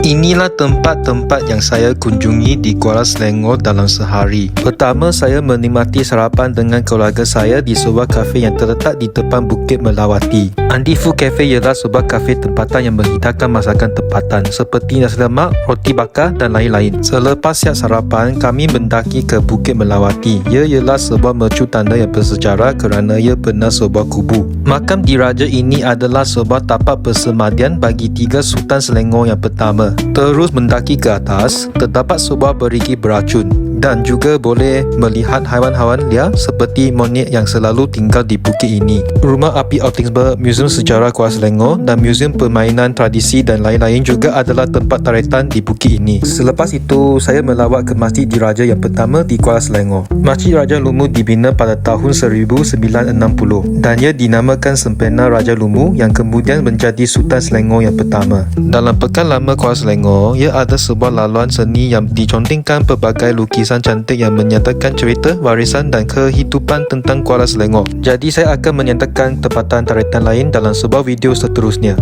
Inilah tempat-tempat yang saya kunjungi di Kuala Selangor dalam sehari. Pertama, saya menikmati sarapan dengan keluarga saya di sebuah kafe yang terletak di depan Bukit Melawati. Andi Food Cafe ialah sebuah kafe tempatan yang menghidangkan masakan tempatan seperti nasi lemak, roti bakar dan lain-lain. Selepas siap sarapan, kami mendaki ke Bukit Melawati. Ia ialah sebuah mercu tanda yang bersejarah kerana ia pernah sebuah kubu. Makam diraja ini adalah sebuah tapak persemadian bagi tiga Sultan Selangor yang pertama. Terus mendaki ke atas, terdapat sebuah berigi beracun dan juga boleh melihat haiwan-haiwan liar seperti monyet yang selalu tinggal di bukit ini. Rumah Api Outingsburg, Museum Sejarah Kuala Selangor dan Museum Permainan Tradisi dan lain-lain juga adalah tempat taritan di bukit ini. Selepas itu, saya melawat ke Masjid Diraja yang pertama di Kuala Selangor. Masjid Raja Lumu dibina pada tahun 1960 dan ia dinamakan Sempena Raja Lumu yang kemudian menjadi Sultan Selangor yang pertama. Dalam Pekan Lama Kuala Selangor, ia ada sebuah laluan seni yang dicontingkan pelbagai lukisan cantik yang menyatakan cerita, warisan dan kehidupan tentang Kuala Selangor. Jadi saya akan menyatakan tempatan taritan lain dalam sebuah video seterusnya.